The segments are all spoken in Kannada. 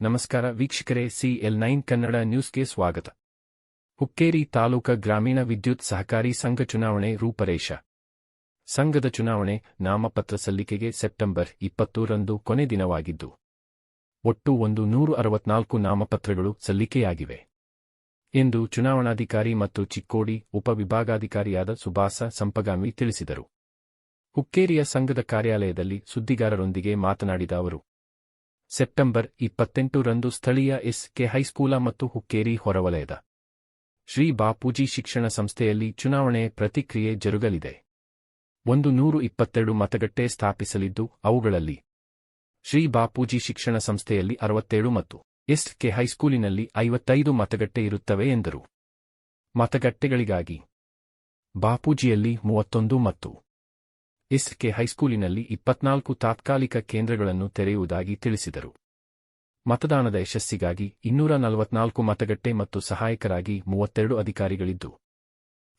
ನಮಸ್ಕಾರ ವೀಕ್ಷಕರೇ ಸಿಎಲ್ ನೈನ್ ಕನ್ನಡ ನ್ಯೂಸ್ಗೆ ಸ್ವಾಗತ. ಹುಕ್ಕೇರಿ ತಾಲೂಕ ಗ್ರಾಮೀಣ ವಿದ್ಯುತ್ ಸಹಕಾರಿ ಸಂಘ ಚುನಾವಣೆ ರೂಪರೇಷ. ಸಂಘದ ಚುನಾವಣೆ ನಾಮಪತ್ರ ಸಲ್ಲಿಕೆಗೆ ಸೆಪ್ಟೆಂಬರ್ ಇಪ್ಪತ್ತೂರಂದು ಕೊನೆ ದಿನವಾಗಿದ್ದು, ಒಟ್ಟು ಒಂದು ನೂರು ಅರವತ್ನಾಲ್ಕು ನಾಮಪತ್ರಗಳು ಸಲ್ಲಿಕೆಯಾಗಿವೆ. ಎಂದು ಚುನಾವಣಾಧಿಕಾರಿ ಮತ್ತು ಚಿಕ್ಕೋಡಿ ಉಪವಿಭಾಗಾಧಿಕಾರಿಯಾದ ಸುಭಾಸ ಸಂಪಗಾಮಿ ತಿಳಿಸಿದರು. ಹುಕ್ಕೇರಿಯ ಸಂಘದ ಕಾರ್ಯಾಲಯದಲ್ಲಿ ಸುದ್ದಿಗಾರರೊಂದಿಗೆ ಮಾತನಾಡಿದ ಅವರು, ಸೆಪ್ಟೆಂಬರ್ ಇಪ್ಪತ್ತೆಂಟರಂದು ಸ್ಥಳೀಯ ಎಸ್ಕೆ ಹೈಸ್ಕೂಲ ಮತ್ತು ಹುಕ್ಕೇರಿ ಹೊರವಲಯದ ಶ್ರೀ ಬಾಪೂಜಿ ಶಿಕ್ಷಣ ಸಂಸ್ಥೆಯಲ್ಲಿ ಚುನಾವಣೆ ಪ್ರತಿಕ್ರಿಯೆ ಜರುಗಲಿದೆ. ಒಂದು ನೂರು ಇಪ್ಪತ್ತೆರಡು ಮತಗಟ್ಟೆ ಸ್ಥಾಪಿಸಲಿದ್ದು, ಅವುಗಳಲ್ಲಿ ಶ್ರೀ ಬಾಪೂಜಿ ಶಿಕ್ಷಣ ಸಂಸ್ಥೆಯಲ್ಲಿ ಅರವತ್ತೇಳು ಮತ್ತು ಎಸ್ಕೆ ಹೈಸ್ಕೂಲಿನಲ್ಲಿ ಐವತ್ತೈದು ಮತಗಟ್ಟೆ ಇರುತ್ತವೆ ಎಂದರು. ಮತಗಟ್ಟೆಗಳಿಗಾಗಿ ಬಾಪೂಜಿಯಲ್ಲಿ ಮೂವತ್ತೊಂದು ಮತ್ತು ಎಸ್ಕೆ ಹೈಸ್ಕೂಲಿನಲ್ಲಿ ಇಪ್ಪತ್ನಾಲ್ಕು ತಾತ್ಕಾಲಿಕ ಕೇಂದ್ರಗಳನ್ನು ತೆರೆಯುವುದಾಗಿ ತಿಳಿಸಿದರು. ಮತದಾನದ ಯಶಸ್ಸಿಗಾಗಿ ಇನ್ನೂರ ನಲವತ್ನಾಲ್ಕು ಮತಗಟ್ಟೆ ಮತ್ತು ಸಹಾಯಕರಾಗಿ ಮೂವತ್ತೆರಡು ಅಧಿಕಾರಿಗಳಿದ್ದು,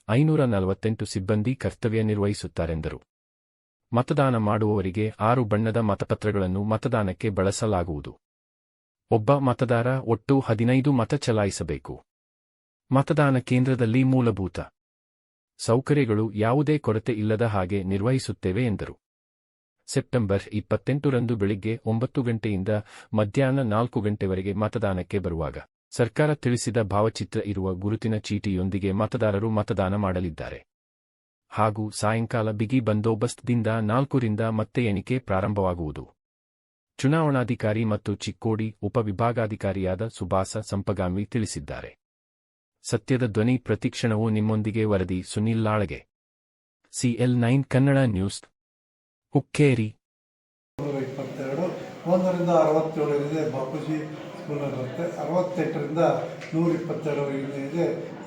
ಐನೂರ ನಲವತ್ತೆಂಟು ಸಿಬ್ಬಂದಿ ಕರ್ತವ್ಯ ನಿರ್ವಹಿಸುತ್ತಾರೆಂದರು. ಮತದಾನ ಮಾಡುವವರಿಗೆ ಆರು ಬಣ್ಣದ ಮತಪತ್ರಗಳನ್ನು ಮತದಾನಕ್ಕೆ ಬಳಸಲಾಗುವುದು. ಒಬ್ಬ ಮತದಾರ ಒಟ್ಟು ಹದಿನೈದು ಮತ ಚಲಾಯಿಸಬೇಕು. ಮತದಾನ ಕೇಂದ್ರದಲ್ಲಿ ಮೂಲಭೂತ ಸೌಕರ್ಯಗಳು ಯಾವುದೇ ಕೊರತೆ ಇಲ್ಲದ ಹಾಗೆ ನಿರ್ವಹಿಸುತ್ತೇವೆ ಎಂದರು. ಸೆಪ್ಟೆಂಬರ್ ಇಪ್ಪತ್ತೆಂಟರಂದು ಬೆಳಿಗ್ಗೆ ಒಂಬತ್ತು ಗಂಟೆಯಿಂದ ಮಧ್ಯಾಹ್ನ ನಾಲ್ಕು ಗಂಟೆವರೆಗೆ ಮತದಾನಕ್ಕೆ ಬರುವಾಗ ಸರ್ಕಾರ ತಿಳಿಸಿದ ಭಾವಚಿತ್ರ ಇರುವ ಗುರುತಿನ ಚೀಟಿಯೊಂದಿಗೆ ಮತದಾರರು ಮತದಾನ ಮಾಡಲಿದ್ದಾರೆ. ಹಾಗೂ ಸಾಯಂಕಾಲ ಬಿಗಿ ಬಂದೋಬಸ್ತ್ದಿಂದ ನಾಲ್ಕರಿಂದ ಮತ್ತೆ ಎಣಿಕೆ ಪ್ರಾರಂಭವಾಗುವುದು. ಚುನಾವಣಾಧಿಕಾರಿ ಮತ್ತು ಚಿಕ್ಕೋಡಿ ಉಪವಿಭಾಗಾಧಿಕಾರಿಯಾದ ಸುಭಾಸ ಸಂಪಗಾಮಿ ತಿಳಿಸಿದ್ದಾರೆ. ಸತ್ಯದ ಧ್ವನಿ ಪ್ರತಿಕ್ಷಣವು ನಿಮ್ಮೊಂದಿಗೆ ವರದಿ Sunil Lalage. C L nine Kannada news, Hukkeri. ಒಂದರಿಂದ ಅರವತ್ತೇಳರಿಂದ ಬಾಪೂಜಿ ಸ್ಕೂಲಲ್ಲಿ ಅರವತ್ತೆಂಟರಿಂದ ನೂರ ಇಪ್ಪತ್ತೆರಡರಿಂದ ಇದೆ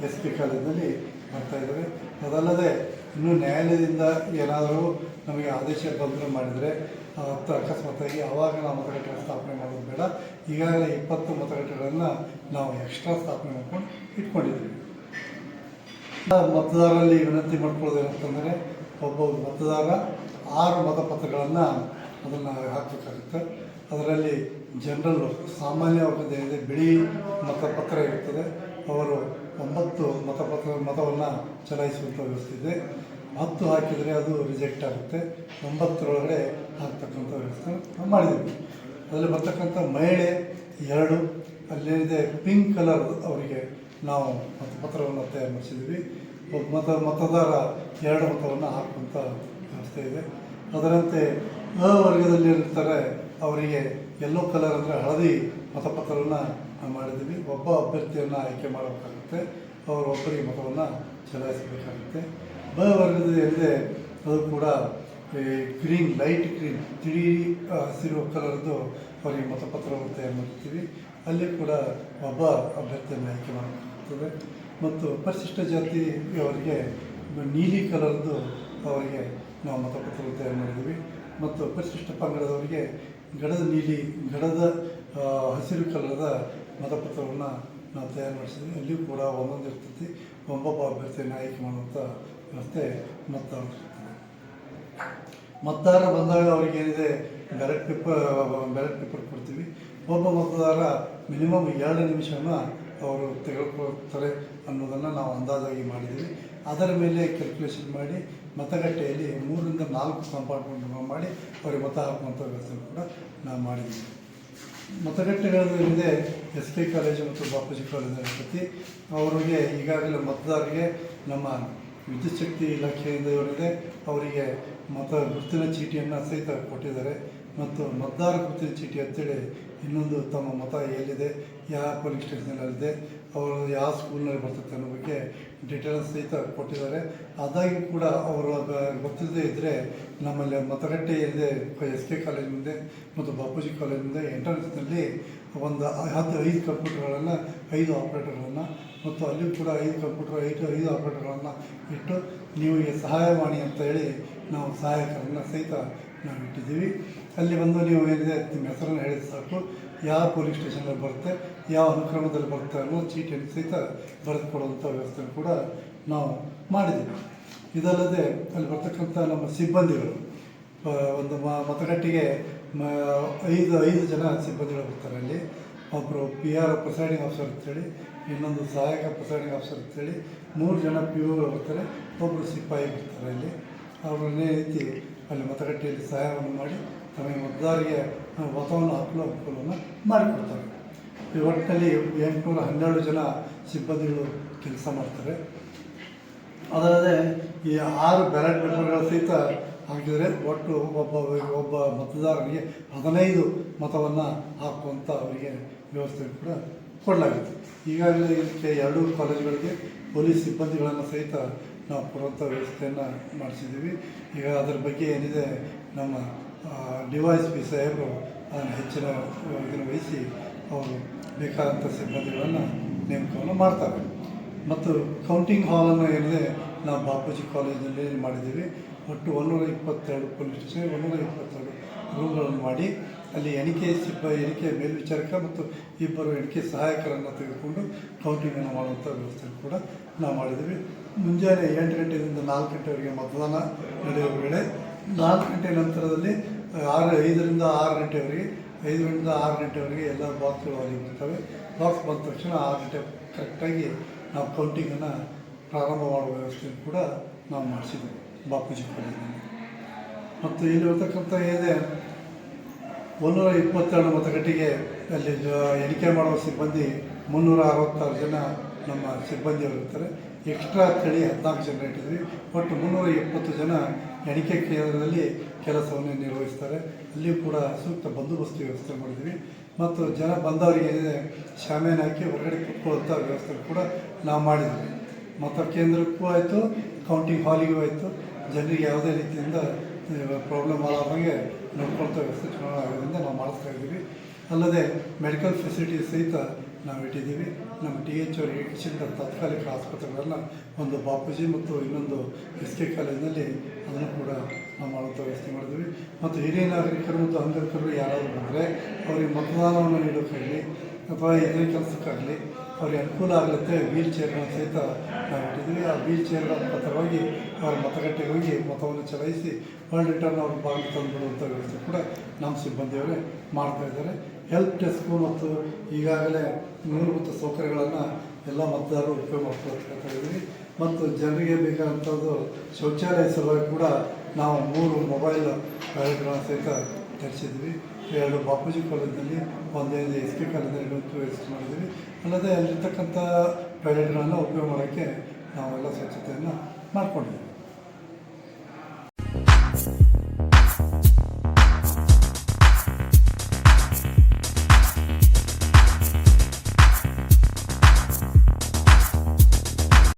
ಎಸ್ ಪಿ ಕಾಲೇಜಿನಲ್ಲಿ ಬರ್ತಾ ಇದ್ದಾರೆ. ಅದಲ್ಲದೆ ಇನ್ನೂ ನ್ಯಾಯಾಲಯದಿಂದ ಏನಾದರೂ ನಮಗೆ ಆದೇಶ ಬಂದರೆ ಮಾಡಿದರೆ ಹತ್ತು ಅಕಸ್ಮಾತಾಗಿ ಆವಾಗ ನಾವು ಮತಗಟ್ಟೆ ಸ್ಥಾಪನೆ ಮಾಡೋದು ಬೇಡ. ಈಗಾಗಲೇ ಇಪ್ಪತ್ತು ಮತಗಟ್ಟೆಗಳನ್ನು ನಾವು ಎಕ್ಸ್ಟ್ರಾ ಸ್ಥಾಪನೆ ಮಾಡ್ಕೊಂಡು ಇಟ್ಕೊಂಡಿದ್ದೀವಿ. ಮತದಾರರಲ್ಲಿ ವಿನಂತಿ ಮಾಡ್ಕೊಳ್ಳೋದು ಏನಂತಂದರೆ, ಒಬ್ಬ ಮತದಾರ ಆರು ಮತಪತ್ರಗಳನ್ನು ಅದನ್ನು ಹಾಕಬೇಕಾಗುತ್ತೆ. ಅದರಲ್ಲಿ ಜನರಲ್ಲು ಸಾಮಾನ್ಯ ವರ್ಗದ ಬಿಳಿ ಮತಪತ್ರ ಇರುತ್ತದೆ ಅವರು ಒಂಬತ್ತು ಮತಪತ್ರ ಮತವನ್ನು ಚಲಾಯಿಸುವಂಥ ವ್ಯವಸ್ಥೆ ಇದೆ. ಹತ್ತು ಹಾಕಿದರೆ ಅದು ರಿಜೆಕ್ಟ್ ಆಗುತ್ತೆ. ಒಂಬತ್ತರೊಳಗಡೆ ಹಾಕ್ತಕ್ಕಂಥ ವ್ಯವಸ್ಥೆ ನಾವು ಮಾಡಿದ್ದೀವಿ. ಅದರಲ್ಲಿ ಬರ್ತಕ್ಕಂಥ ಮಹಿಳೆ ಎರಡು ಅಲ್ಲೇನಿದೆ ಪಿಂಕ್ ಕಲರ್ ಅವರಿಗೆ ನಾವು ಮತಪತ್ರವನ್ನು ತಯಾರು ಮಾಡಿಸಿದ್ವಿ ಮತ, ಮತದಾರ ಎರಡು ಮತವನ್ನು ಹಾಕುವಂಥ ವ್ಯವಸ್ಥೆ ಇದೆ. ಅದರಂತೆ ಅ ವರ್ಗದಲ್ಲಿ ಇರ್ತಾರೆ ಅವರಿಗೆ ಯೆಲ್ಲೋ ಕಲರ್ ಅಂದರೆ ಹಳದಿ ಮತಪತ್ರವನ್ನು ಮಾಡಿದ್ದೀವಿ ಒಬ್ಬ ಅಭ್ಯರ್ಥಿಯನ್ನು ಆಯ್ಕೆ ಮಾಡಬೇಕಾಗುತ್ತೆ. ಅವರು ಒಬ್ಬರಿಗೆ ಮತವನ್ನು ಚಲಾಯಿಸಬೇಕಾಗುತ್ತೆ. ಬ ವರ್ಗದ ಎಲ್ಲದೆ ಅದು ಕೂಡ ಈ ಗ್ರೀನ್, ಲೈಟ್ ಗ್ರೀನ್ ತಿಳಿ ಹಸಿರು ಕಲರ್ದು ಅವರಿಗೆ ಮತಪತ್ರವನ್ನು ತಯಾರು ಮಾಡ್ತೀವಿ. ಅಲ್ಲಿ ಕೂಡ ಒಬ್ಬ ಅಭ್ಯರ್ಥಿಯನ್ನು ಆಯ್ಕೆ ಮಾಡಬೇಕಾಗ್ತದೆ. ಮತ್ತು ಪರಿಶಿಷ್ಟ ಜಾತಿ ಅವರಿಗೆ ನೀಲಿ ಕಲರ್ದು ಅವರಿಗೆ ನಾವು ಮತಪತ್ರವನ್ನು ತಯಾರು ಮಾಡಿದ್ದೀವಿ. ಮತ್ತು ಪರಿಶಿಷ್ಟ ಪಂಗಡದವರಿಗೆ ಗಡದ ನೀಲಿ ಗಡದ ಹಸಿರು ಕಲರದ ಮತಪತ್ರವನ್ನು ನಾವು ತಯಾರು ಮಾಡಿಸಿದ್ವಿ. ಅಲ್ಲಿಯೂ ಕೂಡ ಒಂದೊಂದು ಇರ್ತೈತಿ. ಒಬ್ಬೊಬ್ಬ ಅಭ್ಯರ್ಥಿಯನ್ನು ಆಯ್ಕೆ ಮಾಡುವಂಥ ವ್ಯವಸ್ಥೆ ಮತದಾರರು ಮತದಾರ ಬಂದಾಗ ಅವ್ರಿಗೆ ಏನಿದೆ ಬ್ಯಾಲೆಟ್ ಪೇಪರ್ ಬ್ಯಾಲೆಟ್ ಪೇಪರ್ ಕೊಡ್ತೀವಿ. ಒಬ್ಬ ಮತದಾರ ಮಿನಿಮಮ್ ಎರಡು ನಿಮಿಷವನ್ನು ಅವರು ತೆಗೆದುಕೊಳ್ತಾರೆ ಅನ್ನೋದನ್ನು ನಾವು ಅಂದಾಜಾಗಿ ಮಾಡಿದ್ದೀವಿ. ಅದರ ಮೇಲೆ ಕ್ಯಾಲ್ಕುಲೇಷನ್ ಮಾಡಿ, ಮತಗಟ್ಟೆಯಲ್ಲಿ ಮೂರರಿಂದ ನಾಲ್ಕು ಕಂಪಾರ್ಟ್ಮೆಂಟ್ ಮಾಡಿ, ಅವರಿಗೆ ಮತ ಹಾಕುವಂಥ ವ್ಯವಸ್ಥೆ ಕೂಡ ನಾವು ಮಾಡಿದ್ದೀವಿ. ಮತಗಟ್ಟೆಗಳೇನಿದೆ ಎಸ್ ಕೆ ಕಾಲೇಜು ಮತ್ತು ಬಾಪೂಜಿ ಕಾಲೇಜು ಪ್ರತಿ ಅವರಿಗೆ ಈಗಾಗಲೇ ಮತದಾರರಿಗೆ ನಮ್ಮ ವಿದ್ಯುತ್ ಶಕ್ತಿ ಇಲಾಖೆಯಿಂದ ಏನಿದೆ, ಅವರಿಗೆ ಮತ ಗುರುತಿನ ಚೀಟಿಯನ್ನು ಸಹಿತ ಕೊಟ್ಟಿದ್ದಾರೆ. ಮತ್ತು ಮತದಾರ ಗುರುತಿನ ಚೀಟಿ ಅಂತೇಳಿ ಇನ್ನೊಂದು ತಮ್ಮ ಮತ ಎಲ್ಲಿದೆ, ಯಾವ ಪೊಲೀಸ್ ಸ್ಟೇಷನಲ್ಲಿದೆ ಅವರು ಯಾವ ಸ್ಕೂಲ್ನಲ್ಲಿ ಬರ್ತೈತೆ ಅನ್ನೋ ಬಗ್ಗೆ ಡೀಟೇಲ್ಸ್ ಸಹಿತ ಕೊಟ್ಟಿದ್ದಾರೆ. ಆದಾಗ್ಯೂ ಕೂಡ ಅವರು ಗೊತ್ತಿಲ್ಲದೆ ಇದ್ದರೆ ನಮ್ಮಲ್ಲಿ ಮತಗಟ್ಟೆ ಇಲ್ಲದೆ ಎಸ್ ಕೆ ಕಾಲೇಜ್ ಮುಂದೆ ಮತ್ತು ಬಾಪೂಜಿ ಕಾಲೇಜ್ ಮುಂದೆ ಎಂಟ್ರೆನ್ಸ್ನಲ್ಲಿ ಒಂದು ಹತ್ತು ಐದು ಕಂಪ್ಯೂಟರ್ಗಳನ್ನು ಐದು ಆಪ್ರೇಟರ್ಗಳನ್ನು ಮತ್ತು ಅಲ್ಲಿಯೂ ಕೂಡ ಐದು ಕಂಪ್ಯೂಟರ್ ಐದು ಐದು ಆಪ್ರೇಟರ್ಗಳನ್ನು ಇಟ್ಟು ನೀವು ಸಹಾಯವಾಣಿ ಅಂತ ಹೇಳಿ ನಾವು ಸಹಾಯಕರನ್ನು ಸಹಿತ ನಾವು ಇಟ್ಟಿದ್ದೀವಿ. ಅಲ್ಲಿ ಬಂದು ನೀವು ಏನಿದೆ ನಿಮ್ಮ ಹೆಸರನ್ನು ಹೇಳಿದ ಸಾಕು. ಯಾವ ಪೊಲೀಸ್ ಸ್ಟೇಷನಲ್ಲಿ ಬರುತ್ತೆ, ಯಾವ ಅನುಕ್ರಮದಲ್ಲಿ ಬರುತ್ತೆ ಅನ್ನೋ ಚೀಟಿಯನ್ನು ಸಹಿತ ಬರೆದು ವ್ಯವಸ್ಥೆ ಕೂಡ ನಾವು ಮಾಡಿದ್ದೀವಿ. ಇದಲ್ಲದೆ ಅಲ್ಲಿ ಬರ್ತಕ್ಕಂಥ ನಮ್ಮ ಸಿಬ್ಬಂದಿಗಳು ಒಂದು ಮತಗಟ್ಟೆಗೆ ಮ, ಐದು ಐದು ಜನ ಸಿಬ್ಬಂದಿಗಳು ಬರ್ತಾರೆ ಅಲ್ಲಿ. ಒಬ್ಬರು ಪಿ ಆರ್ ಪ್ರಿಸೈಡಿಂಗ್ ಆಫೀಸರ್ ಅಂತೇಳಿ, ಇನ್ನೊಂದು ಸಹಾಯಕ ಪ್ರಿಸೈಡಿಂಗ್ ಆಫೀಸರ್ ಅಂತೇಳಿ, ಮೂರು ಜನ ಪಿ ಓಗಳು ಬರ್ತಾರೆ ಒಬ್ಬರು ಸಿಪಾಯಿ ಬರ್ತಾರೆ ಅಲ್ಲಿ. ಅವರನ್ನೇ ರೀತಿ ಅಲ್ಲಿ ಮತಗಟ್ಟೆಯಲ್ಲಿ ಸಹಾಯವನ್ನು ಮಾಡಿ ತಮಗೆ ಮತದಾರರಿಗೆ ಮತವನ್ನು ಹಾಕಲು ಅನುಕೂಲವನ್ನು ಮಾಡಿಕೊಡ್ತಾರೆ. ಈ ಒಟ್ಟಿನಲ್ಲಿ ಎಂಟುನೂರ ಹನ್ನೆರಡು ಜನ ಸಿಬ್ಬಂದಿಗಳು ಕೆಲಸ ಮಾಡ್ತಾರೆ. ಅದಲ್ಲದೆ ಈ ಆರು ಬ್ಯಾಲೆಟ್ ಪೇಪರ್ಗಳ ಸಹಿತ ಹಾಕಿದರೆ ಒಟ್ಟು ಒಬ್ಬ ಒಬ್ಬ ಮತದಾರರಿಗೆ ಹದಿನೈದು ಮತವನ್ನು ಹಾಕುವಂಥ ಅವರಿಗೆ ವ್ಯವಸ್ಥೆ ಕೂಡ ಕೊಡಲಾಗುತ್ತೆ. ಈಗಾಗಲೇ ಇದಕ್ಕೆ ಎರಡೂ ಕಾಲೇಜುಗಳಿಗೆ ಪೊಲೀಸ್ ಸಿಬ್ಬಂದಿಗಳನ್ನು ಸಹಿತ ನಾವು ಕೊಡುವಂಥ ವ್ಯವಸ್ಥೆಯನ್ನು ಮಾಡಿಸಿದ್ದೀವಿ. ಈಗ ಅದರ ಬಗ್ಗೆ ಏನಿದೆ, ನಮ್ಮ ಡಿ ವೈ ಎಸ್ ಪಿ ಸಾಹೇಬರು ಅದನ್ನು ಹೆಚ್ಚಿನ ಇದನ್ನು ವಹಿಸಿ ಅವರು ಬೇಕಾದಂಥ ಸಿಬ್ಬಂದಿಗಳನ್ನು ನೇಮಕವನ್ನು ಮಾಡ್ತಾರೆ. ಮತ್ತು ಕೌಂಟಿಂಗ್ ಹಾಲನ್ನು ಏನಿದೆ, ನಾವು ಬಾಪೂಜಿ ಕಾಲೇಜಿನಲ್ಲಿ ಮಾಡಿದ್ದೀವಿ. ಒಟ್ಟು ಒಂದೂರ ಇಪ್ಪತ್ತೆರಡು ಪೊಲೀಸ್ ಸ್ಟೇಷನ್, ಒಂದೂರ ಇಪ್ಪತ್ತೆರಡು ರೂಮ್ಗಳನ್ನು ಮಾಡಿ ಅಲ್ಲಿ ಎಣಿಕೆ ಸಿಬ್ಬ ಎಣಿಕೆ ಮೇಲ್ವಿಚಾರಕ ಮತ್ತು ಇಬ್ಬರು ಎಣಿಕೆ ಸಹಾಯಕರನ್ನು ತೆಗೆದುಕೊಂಡು ಕೌಂಟಿಂಗನ್ನು ಮಾಡುವಂಥ ವ್ಯವಸ್ಥೆ ಕೂಡ ನಾವು ಮಾಡಿದ್ದೀವಿ. ಮುಂಜಾನೆ ಎಂಟು ಗಂಟೆಯಿಂದ ನಾಲ್ಕು ಗಂಟೆವರೆಗೆ ಮತದಾನ ನಡೆಯುವ ವೇಳೆ ನಾಲ್ಕು ಗಂಟೆ ನಂತರದಲ್ಲಿ ಆರು, ಐದರಿಂದ ಆರು ಗಂಟೆವರೆಗೆ, ಐದರಿಂದ ಆರು ಗಂಟೆವರೆಗೆ ಎಲ್ಲ ಬಾಕ್ಸ್ಗಳು ಅಲ್ಲಿ ಬರ್ತವೆ ಬಾಕ್ಸ್ ಬಂದ ತಕ್ಷಣ ಆರು ಗಂಟೆ ಕರೆಕ್ಟಾಗಿ ನಾವು ಕೌಂಟಿಂಗನ್ನು ಪ್ರಾರಂಭ ಮಾಡುವ ವ್ಯವಸ್ಥೆಯನ್ನು ಕೂಡ ನಾವು ಮಾಡಿಸಿದ್ದೀವಿ. ಬಾಪೂಜಿ ಕಾಲೇಜಿನಲ್ಲಿ ಮತ್ತು ಇಲ್ಲಿ ಇರತಕ್ಕಂಥ ಒಂದೂರ ಇಪ್ಪತ್ತೆರಡು ಮತಗಟ್ಟೆಗೆ ಅಲ್ಲಿ ಎಣಿಕೆ ಮಾಡುವ ಸಿಬ್ಬಂದಿ ಮುನ್ನೂರ ಅರವತ್ತಾರು ಜನ ನಮ್ಮ ಸಿಬ್ಬಂದಿಯವರು ಇರ್ತಾರೆ. ಎಕ್ಸ್ಟ್ರಾ ತಳಿ ಹದಿನಾಲ್ಕು ಜನ ಇಟ್ಟಿದ್ವಿ ಒಟ್ಟು ಮುನ್ನೂರ ಇಪ್ಪತ್ತು ಜನ ಎಣಿಕೆ ಕೇಂದ್ರದಲ್ಲಿ ಕೆಲಸವನ್ನು ನಿರ್ವಹಿಸ್ತಾರೆ. ಅಲ್ಲಿಯೂ ಕೂಡ ಸೂಕ್ತ ಬಂದೋಬಸ್ತ್ ವ್ಯವಸ್ಥೆ ಮಾಡಿದ್ವಿ ಮತ್ತು ಜನ ಬಂದವರಿಗೆ ಶಾಮಿಯಾನ ಹಾಕಿ ಹೊರಗಡೆ ಕುತ್ಕೊಳ್ಳುವಂಥ ವ್ಯವಸ್ಥೆ ಕೂಡ ನಾವು ಮಾಡಿದ್ವಿ ಮತ ಕೇಂದ್ರಕ್ಕೂ ಆಯಿತು ಕೌಂಟಿಂಗ್ ಹಾಲಿಗೂ ಆಯಿತು. ಜನರಿಗೆ ಯಾವುದೇ ರೀತಿಯಿಂದ ಪ್ರಾಬ್ಲಮ್ ಆಗದಂಗೆ ನೋಡ್ಕೊಳ್ತಾ ವ್ಯವಸ್ಥೆ ಚುನಾವಣಾ ಆಗೋದ್ರಿಂದ ನಾವು ಮಾಡಿಸ್ತಾ ಇದ್ದೀವಿ. ಅಲ್ಲದೆ ಮೆಡಿಕಲ್ ಫೆಸಿಲಿಟಿ ಸಹಿತ ನಾವು ಇಟ್ಟಿದ್ದೀವಿ. ನಮ್ಮ ಟಿ ಎಚ್ ಅವರು ಇಟ್ಟಿಸಿದ ತಾತ್ಕಾಲಿಕ ಆಸ್ಪತ್ರೆಗಳನ್ನು ಒಂದು ಬಾಪೂಜಿ ಮತ್ತು ಇನ್ನೊಂದು ಎಸ್ ಕೆ ಕಾಲೇಜಿನಲ್ಲಿ ಅದನ್ನು ಕೂಡ ನಾವು ಮಾಡುವಂಥ ವ್ಯವಸ್ಥೆ ಮಾಡಿದ್ವಿ ಮತ್ತು ಹಿರಿಯ ನಾಗರಿಕರು ಮತ್ತು ಅಂಗವಿಕಲರು ಯಾರಾದರೂ ಬಂದರೆ ಅವರಿಗೆ ಮತದಾನವನ್ನು ನೀಡೋಕ್ಕಾಗಲಿ ಅಥವಾ ಇದೇ ಕೆಲಸಕ್ಕಾಗಲಿ ಅವ್ರಿಗೆ ಅನುಕೂಲ ಆಗಲತ್ತೆ ವೀಲ್ ಚೇರ್ಗಳನ್ನು ಸಹಿತ ನಾವು ಇಟ್ಟಿದ್ದೀವಿ. ಆ ವೀಲ್ ಚೇರ್ಗಳ ಪತ್ರವಾಗಿ ಅವರ ಮತಗಟ್ಟೆಗೆ ಹೋಗಿ ಮತವನ್ನು ಚಲಾಯಿಸಿ ವರ್ಲ್ಡ್ ರಿಟರ್ನ್ ಅವ್ರ ಬಾಗಿಲು ತಂದುಬಿಡುವಂಥ ವ್ಯವಸ್ಥೆ ಕೂಡ ನಮ್ಮ ಸಿಬ್ಬಂದಿಯವರೇ ಮಾಡ್ತಾ ಇದ್ದಾರೆ. ಹೆಲ್ಪ್ ಡೆಸ್ಕು ಮತ್ತು ಈಗಾಗಲೇ ಮೂಲಭೂತ ಸೌಕರ್ಯಗಳನ್ನು ಎಲ್ಲ ಮತದಾರರು ಉಪಯೋಗ ಮಾಡ್ಕೊಳ್ತಾ ಮತ್ತು ಜನರಿಗೆ ಬೇಕಾದಂಥದ್ದು ಶೌಚಾಲಯ ಸಲುವಾಗಿ ಕೂಡ ನಾವು ಮೂರು ಮೊಬೈಲ್ ಕಾರ್ಯಕ್ರಮ ಸಹಿತ ತರಿಸಿದ್ವಿ ಎರಡು ಬಾಪೂಜಿ ಕಾಲೇಜಿನಲ್ಲಿ ಒಂದೇ ಎಸ್ ಪಿ ಕಾಲೇಜಲ್ಲಿ ಮಾಡಿದ್ದೀವಿ. ಅಲ್ಲದೆ ಅಲ್ಲಿರ್ತಕ್ಕಂಥ ಟಾಯ್ಲೆಟ್ಗಳನ್ನು ಉಪಯೋಗ ಮಾಡೋಕ್ಕೆ ನಾವೆಲ್ಲ ಸ್ವಚ್ಛತೆಯನ್ನು ಮಾಡ್ಕೊಂಡಿದ್ದೀವಿ.